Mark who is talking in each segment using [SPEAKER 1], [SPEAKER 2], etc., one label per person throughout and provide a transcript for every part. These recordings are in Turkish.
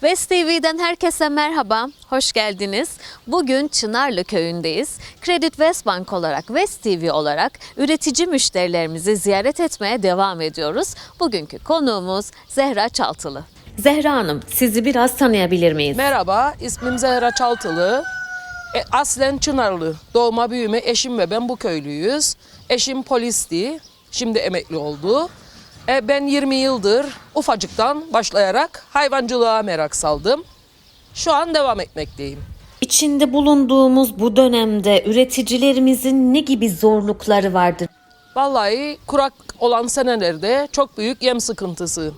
[SPEAKER 1] West TV'den herkese merhaba, hoş geldiniz. Bugün Çınarlı köyündeyiz. Credit West Bank olarak, West TV olarak üretici müşterilerimizi ziyaret etmeye devam ediyoruz. Bugünkü konuğumuz Zehra Çaltılı. Zehra Hanım, sizi biraz tanıyabilir miyiz?
[SPEAKER 2] Merhaba, ismim Zehra Çaltılı. E, aslen Çınarlı. Doğma büyüme eşim ve ben bu köylüyüz. Eşim polisti, şimdi emekli oldu. E, ben 20 yıldır ufacıktan başlayarak hayvancılığa merak saldım. Şu an devam etmekteyim.
[SPEAKER 1] İçinde bulunduğumuz bu dönemde üreticilerimizin ne gibi zorlukları vardır?
[SPEAKER 2] Vallahi kurak olan senelerde çok büyük yem sıkıntısı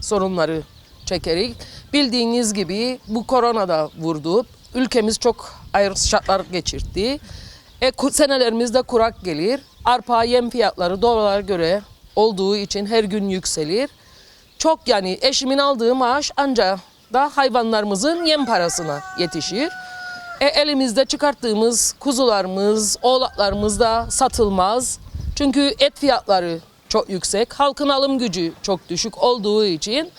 [SPEAKER 2] sorunları çekerek. Bildiğiniz gibi bu korona da vurdu. Ülkemiz çok ayrı şartlar geçirdi. E, senelerimizde kurak gelir. Arpa yem fiyatları dolara göre olduğu için her gün yükselir. Çok yani eşimin aldığı maaş ancak da hayvanlarımızın yem parasına yetişir. E, elimizde çıkarttığımız kuzularımız, oğlaklarımız da satılmaz. Çünkü et fiyatları çok yüksek, halkın alım gücü çok düşük olduğu için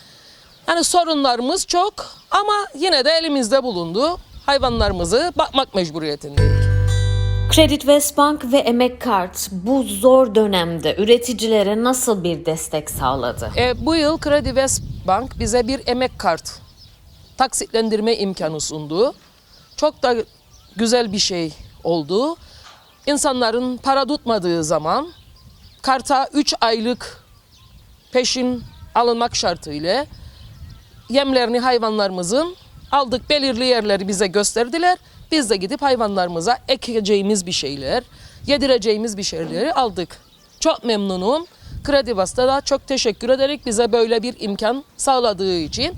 [SPEAKER 2] yani sorunlarımız çok ama yine de elimizde bulundu. Hayvanlarımızı bakmak mecburiyetindeyiz.
[SPEAKER 1] Credit West Bank ve Emek Kart bu zor dönemde üreticilere nasıl bir destek sağladı?
[SPEAKER 2] E, bu yıl Kredi West Bank bize bir emek kart taksitlendirme imkanı sundu. Çok da güzel bir şey oldu. İnsanların para tutmadığı zaman karta 3 aylık peşin alınmak şartıyla yemlerini hayvanlarımızın aldık belirli yerleri bize gösterdiler. Biz de gidip hayvanlarımıza ekeceğimiz bir şeyler, yedireceğimiz bir şeyleri aldık. Çok memnunum. Kredi Vasta da çok teşekkür ederek bize böyle bir imkan sağladığı için.